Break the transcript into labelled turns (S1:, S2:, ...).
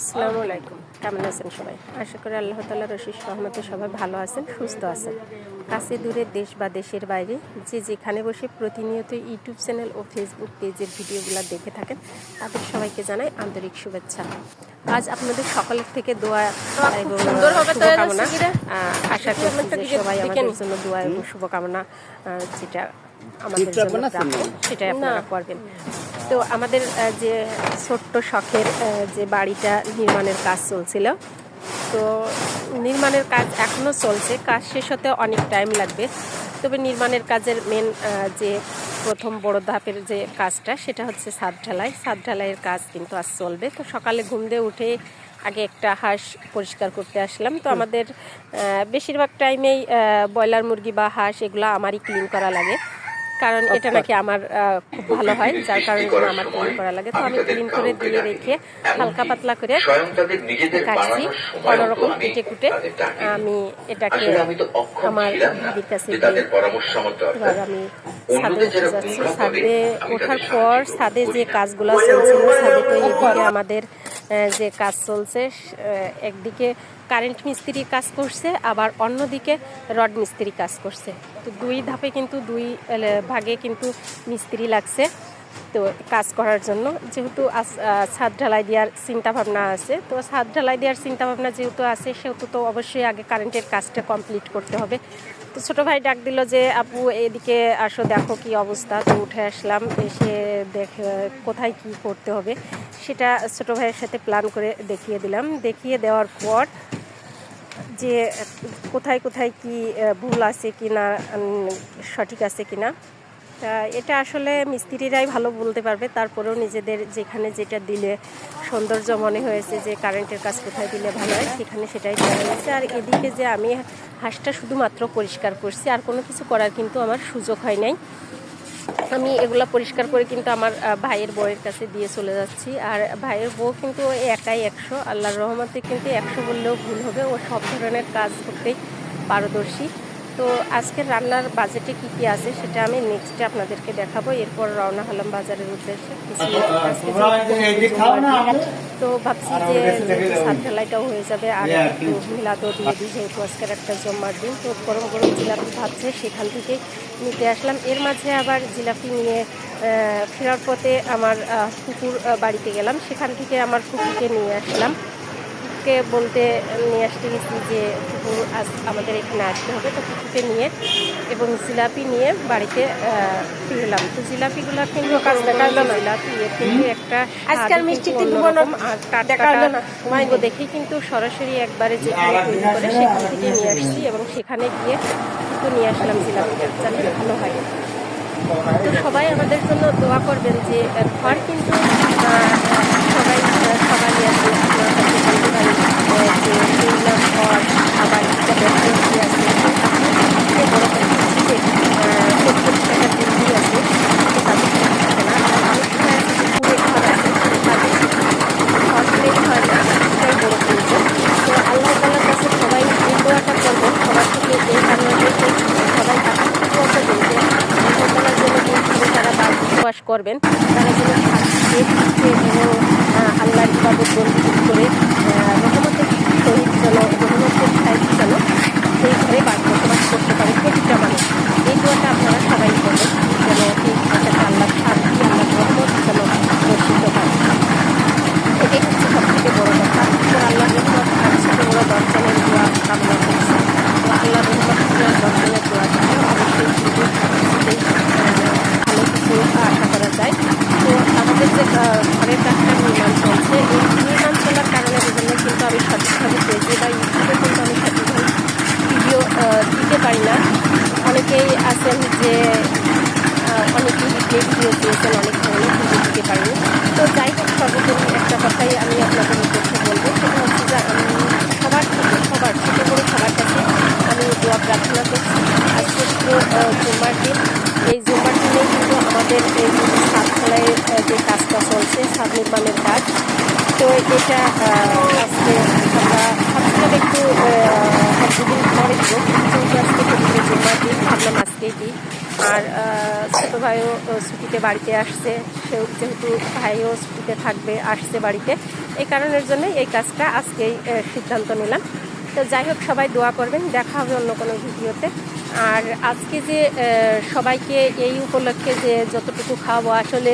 S1: আসসালামু আলাইকুম। কেমন আছেন সবাই? আশা করি আল্লাহ তালা রশিদ সহমতে সবাই ভালো আছেন সুস্থ আছেন। কাছে দূরে দেশ বা দেশের বাইরে যে যেখানে বসে প্রতিনিয়ত ইউটিউব চ্যানেল ও ফেসবুক পেজের ভিডিওগুলো দেখে থাকেন তাদের সবাইকে জানাই আন্তরিক শুভেচ্ছা। আজ আপনাদের সকলের থেকে দোয়া এবং শুভকামনা। আশা করছি যে সবাই আমাদের জন্য দোয়া এবং শুভকামনা যেটা আমাদের জন্য সেটাই আপনারা করবেন। তো আমাদের যে ছোট্ট শখের যে বাড়িটা নির্মাণের কাজ চলছিল তো নির্মাণের কাজ এখনও চলছে। কাজ শেষ হতে অনেক টাইম লাগবে। তবে নির্মাণের কাজের মেন যে প্রথম বড় ধাপের যে কাজটা সেটা হচ্ছে ছাদ ঢালাই। ছাদ ঢালাইয়ের কাজ কিন্তু আজ চলবে। তো সকালে ঘুম দিয়ে উঠে আগে একটা হাঁস পরিষ্কার করতে আসলাম। তো আমাদের বেশিরভাগ টাইমেই ব্রয়লার মুরগি বা হাঁস এগুলো আমারই ক্লিন করা লাগে। কারণ এটা নাকি আমার খুব ভালো হয় যার কারণে আমার ক্লিন করা লাগে। তো আমি ক্লিন করে দিয়ে রেখে হালকা পাতলা করে কাটছি।
S2: বানানোর সময়
S1: কোনোরকম কেটে কুটে আমি এটাকে আমার দিদির কাছে এবার আমি ছাদে উঠে যাচ্ছি। ছাদে ওঠার পর ছাদে যে। কাজগুলো চলছিল ছাদে তো এদিকে আমাদের যে কাজ চলছে একদিকে কারেন্ট মিস্ত্রি কাজ করছে, আবার অন্যদিকে রড মিস্ত্রি কাজ করছে। তো দুই ধাপে কিন্তু দুই ভাগে কিন্তু মিস্ত্রি লাগছে। তো কাজ করার জন্য। যেহেতু ছাদ ঢালাই দেওয়ার চিন্তা ভাবনা আছে, তো ছাদ ঢালাই দেওয়ার চিন্তা ভাবনা যেহেতু আছে, সেহেতু তো অবশ্যই আগে কারেন্টের কাজটা কমপ্লিট করতে হবে। তো ছোটো ভাই ডাক দিল যে, আপু, এদিকে আসো, দেখো কি অবস্থা। তো উঠে আসলাম, এসে দেখে, কোথায় কি করতে হবে। সেটা ছোটো ভাইয়ের সাথে প্ল্যান করে দেখিয়ে দিলাম। দেখিয়ে দেওয়ার পর যে, কোথায় কোথায় কি ভুল আছে কি না সঠিক আছে কি না এটা আসলে মিস্ত্রিরাই ভালো বলতে পারবে। তারপরেও নিজেদের যেখানে যেটা দিলে সৌন্দর্য মনে হয়েছে যে কারেন্টের কাজ কোথায় দিলে ভালো হয়, সেখানে সেটাই করা হয়েছে আর এদিকে যে আমি হাঁসটা শুধুমাত্র পরিষ্কার করছি, আর কোনো কিছু করার কিন্তু আমার সুযোগ হয় নাই। আমি এগুলো পরিষ্কার করে কিন্তু আমার ভাইয়ের বউয়ের কাছে দিয়ে চলে যাচ্ছি। আর ভাইয়ের বউ কিন্তু একাই একশো, আল্লাহর রহমতে কিন্তু একশো বললেও ভুল হবে। ও সব ধরনের কাজ করতেই পারদর্শী। তো আজকের রান্নার বাজেটে কি কি আছে সেটা আমি নেক্সটে আপনাদেরকে দেখাবো। এরপর রওনা হলাম বাজারের উদ্দেশ্যে। যেহেতু জুম্মার দিন, তো ভাবছি যে সাত ঢালাইটাও হয়ে যাবে আর একটু মিলাদও দিয়ে দিই যেহেতু আজকের একটা জম্মার দিন। তো গরম গরম জিলাপি ভাবছে সেখান থেকে নিতে আসলাম। এর মাঝে আবার জিলাপি নিয়ে ফেরার পথে আমার কুকুর বাড়িতে গেলাম। সেখান থেকে আমার কুকুরকে নিয়ে আসলাম। কুকুরকে বলতে নিয়ে আসতে গেছি যে কুকুর আজ আমাদের এখানে আসতে হবে তো কুকুরকে নিয়ে এবং জিলাপি নিয়ে বাড়িতে ফিরলাম তো জিলাপিগুলো কিন্তু জিলাপি এর কিন্তু একটা আজকাল মিষ্টি অন্যরকম আর টাটকাটা কিন্তু সরাসরি একবারে যেখানে তৈরি করে সেখান থেকে নিয়ে আসছি এবং সেখানে গিয়ে কিন্তু নিয়ে আসলাম জিলাপিটা যাতে ভালো হয়। তো সবাই আমাদের জন্য দোয়া করবেন যে ঘর কিন্তু সবাই আহ, সবারই আছে আপনার কাছে বলতে পারি আহ, যে এইগুলো ঘর আবার একটা ব্যবসা আছে সবচেয়ে বড় কথা হচ্ছে যে আহ, সত্তর টাকা দিল্লি আছে তো তাদের কিছু থাকে না আর অনেক সময় আছে যে পুরো ঘর আছে তাদের ঘর প্লেট হয় না সেটাই বড় প্রয়োজন তো আল্লাহ তালার কাছে সবাই এই দোয়াটা করবেন থেকে সবাই জন্য যেভাবে তারা বাস করবেন। তারা যেন শান্তিতে সুখে এবং আহ, আল্লাহর ইবাদত বন্ধু করে আহ, রহমতের সহিত যেন রহমতের সাহিত্য যেন সেই ঘরে বাস বসবাস করতে পারে প্রতিটা মানুষ এই দোয়াটা আপনারা সবাই করবেন যেন এই ঘরটাতে আল্লাহর শান্তি আল্লাহর রহমত যেন বর্ষিত হয় এটাই হচ্ছে সব থেকে বড় কথা তো আল্লাহ রহমত আর ছোটো বড় দর্শনের দোয়া কামনা করছি তো আল্লাহ রহমত দর্শনের দোয়া থাকে অবশ্যই কিন্তু কিছুতেই, আহ, ভালো কিছু আশা করা যায় তো আমাদের যে আহ, ঘরের কাজটা চলছে এই চলার কারণে বিভিন্ন কিন্তু আমি সঠিকভাবে পেয়েছি বা ইউটিউবে কিন্তু আমি সঠিকভাবে ভিডিও দিতে পারি না। অনেকেই আছেন যে আহ, অনেকেই ভিডিও দিয়েছেন অনেক ধরনের ভিডিও দিতে পারিনি। তো যাই হোক সর্বোপরি একটা কথাই আমি আপনাদের উদ্দেশ্যে বলব। সেটা হচ্ছে যে আমি সবার থেকে সবার ছোটো বড়ো সবার কাছে আমি দোয়া প্রার্থনা করছি। আজকে তো জুম্মার দিন। এই জুম্মার দিনে কিন্তু আমাদের এই যে ঢালাইয়ের আহ, যে কাজটা চলছে ছাদ নির্মাণের কাজ তো এটা আজকে একটু আজকে দিন, ভাবলাম আজকেই দিই। আর ছোটো ভাইও ছুটিতে বাড়িতে আসছে, সেও যেহেতু ভাইও ছুটিতে থাকবে, আসছে বাড়িতে, এই কারণের জন্য এই কাজটা আজকেই সিদ্ধান্ত নিলাম। তো যাই হোক, সবাই দোয়া করবেন, দেখা হবে অন্য কোনো ভিডিওতে। আর আজকে যে সবাইকে এই উপলক্ষে যে যতটুকু খাওয়াবো, আসলে